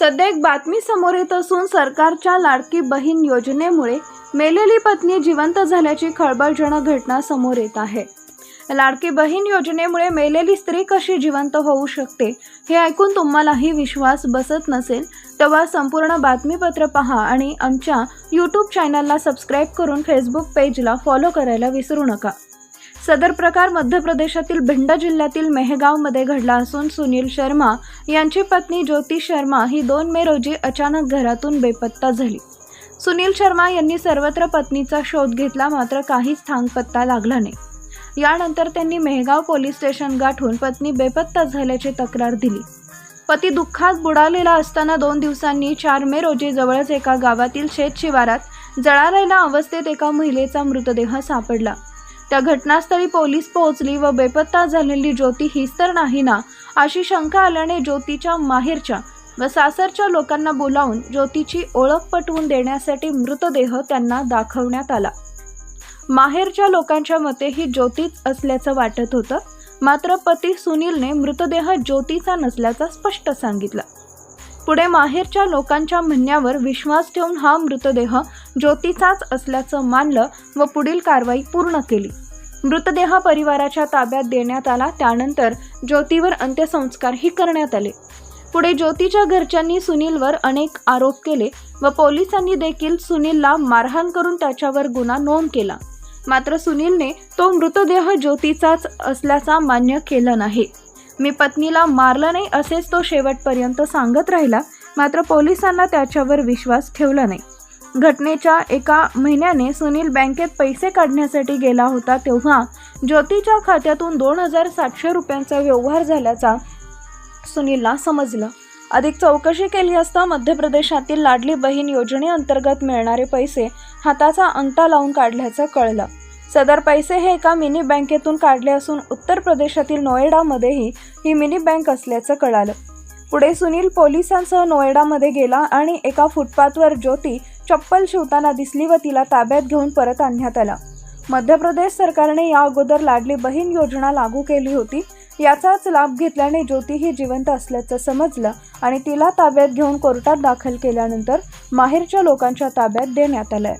सध्या एक बातमी समोर येत असून सरकारच्या लाडकी बहीण योजनेमुळे मेलेली पत्नी जिवंत झाल्याची खळबळजनक घटना समोर येत आहे. लाडकी बहीण योजनेमुळे मेलेली स्त्री कशी जिवंत होऊ शकते हे ऐकून तुम्हालाही विश्वास बसत नसेल तेव्हा संपूर्ण बातमीपत्र पहा आणि आमच्या यूट्यूब चॅनलला सबस्क्राईब करून फेसबुक पेजला फॉलो करायला विसरू नका. सदर प्रकार मध्य प्रदेशातील भिंड जिल्ह्यातील मेहगावमध्ये घडला असून सुनील शर्मा यांची पत्नी ज्योती शर्मा ही दोन मे रोजी अचानक घरातून बेपत्ता झाली. सुनील शर्मा यांनी सर्वत्र पत्नीचा शोध घेतला मात्र काहीच थांगपत्ता लागला नाही. यानंतर त्यांनी मेहगाव पोलीस स्टेशन गाठून पत्नी बेपत्ता झाल्याची तक्रार दिली. पती दुःखात बुडालेला असताना दोन दिवसांनी चार मे रोजी जवळच एका गावातील शेत शिवारात जळालेल्या अवस्थेत एका महिलेचा मृतदेह सापडला. त्या घटनास्थळी पोलीस पोहोचली व बेपत्ता झालेली ज्योती हीच तर नाही ना अशी शंका आल्याने ज्योतीच्या माहेरच्या व सासरच्या लोकांना बोलावून ज्योतीची ओळख पटवून देण्यासाठी मृतदेह त्यांना दाखवण्यात आला. माहेरच्या लोकांच्या मते ही ज्योतीच असल्याचं वाटत होतं मात्र पती सुनीलने मृतदेह ज्योतीचा नसल्याचं स्पष्ट सांगितलं. पुढे माहेरच्या लोकांच्या म्हणण्यावर विश्वास ठेवून हा मृतदेह ज्योतीचाच असल्याचं मानलं व पुढील कारवाई पूर्ण केली. मृतदेह परिवाराच्या ताब्यात देण्यात आला. त्यानंतर ज्योतीवर अंत्यसंस्कारही करण्यात आले. पुढे ज्योतीच्या घरच्यांनी सुनीलवर अनेक आरोप केले व पोलिसांनी देखील सुनीलला मारहाण करून त्याच्यावर गुन्हा नोंद केला. मात्र सुनीलने तो मृतदेह ज्योतीचाच असल्याचा मान्य केलं नाही. मी पत्नीला मारलं नाही असेच तो शेवटपर्यंत सांगत राहिला मात्र पोलिसांना त्याच्यावर विश्वास ठेवला नाही. घटनेच्या एका महिन्याने सुनील बँकेत पैसे काढण्यासाठी गेला होता तेव्हा ज्योतीच्या खात्यातून दोन हजार सातशे रुपयांचा व्यवहार झाल्याचा सुनीलला समजलं. अधिक चौकशी केली असता मध्य प्रदेशातील लाडली बहीण योजनेअंतर्गत मिळणारे पैसे हाताचा अंगठा लावून काढल्याचं कळलं. सदर पैसे हे एका मिनी बँकेतून काढले असून उत्तर प्रदेशातील नोएडामध्येही ही मिनी बँक असल्याचं कळालं. पुढे सुनील पोलिसांसह नोएडामध्ये गेला आणि एका फुटपाथवर ज्योती चप्पल शिवताना दिसली व तिला ताब्यात घेऊन परत आणण्यात आला. मध्य प्रदेश सरकारने या अगोदर लाडली बहीण योजना लागू केली होती. याचाच लाभ घेतल्याने ज्योती ही जिवंत असल्याचं समजलं आणि तिला ताब्यात घेऊन कोर्टात दाखल केल्यानंतर माहेरच्या लोकांच्या ताब्यात देण्यात आलंय.